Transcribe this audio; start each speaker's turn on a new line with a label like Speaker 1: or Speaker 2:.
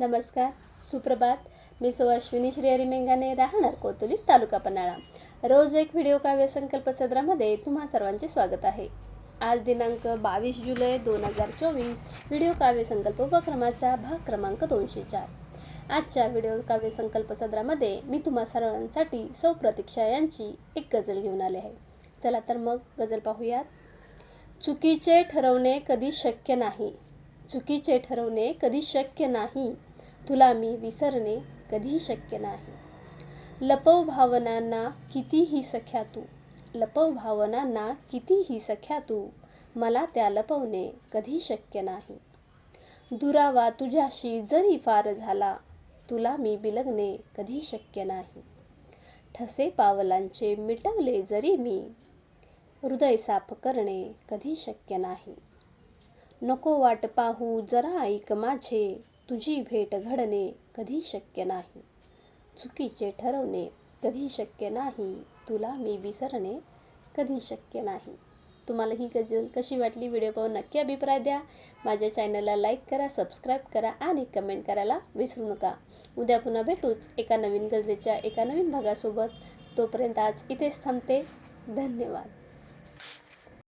Speaker 1: नमस्कार सुप्रभात. मी सौ अश्विनी श्री हरिमेंगाने राहणार कोतुली तालुका पन्हाळा. रोज एक व्हिडिओ काव्य संकल्प सदरामध्ये तुम्हा सर्वांचे स्वागत आहे. आज दिनांक बावीस जुलै दोन हजार चोवीस व्हिडिओ काव्य संकल्प उपक्रमाचा भाग क्रमांक दोनशे चार. आजच्या व्हिडिओ काव्य संकल्प सदरामध्ये मी तुम्हा सर्वांसाठी सौ प्रतीक्षा यांची एक गजल घेऊन आले आहे. चला तर मग गजल पाहूयात. चुकीचे ठरवणे कधी शक्य नाही. चुकीचे ठरवणे कधी शक्य नाही. तुला मी विसरणे कधी शक्य नाही. लपव भावनांना कितीही सख्या तू. लपव भावनांना कितीही सख्या तू. मला त्या लपवणे कधी शक्य नाही. दुरावा तुझ्याशी जरी फार झाला तुला मी बिलगणे कधी शक्य नाही. ठसे पावलांचे मिटवले जरी मी हृदय साफ करणे कधी शक्य नाही. नको वाट पाहू जरा ऐक माझे. तुझी भेट घडणे कधी शक्य नाही. चुकीचे ठरवणे कधी शक्य नाही. तुला मी विसरणे कधी शक्य नाही. तुम्हाला ही गजल कशी वाटली व्हिडिओ पाहून नक्की अभिप्राय द्या. माझ्या चॅनलला लाईक करा सबस्क्राईब करा आणि कमेंट करायला विसरू नका. उद्या पुन्हा भेटूच एका नवीन गजलेच्या एका नवीन भागासोबत. तोपर्यंत आज इथेच थांबते. धन्यवाद.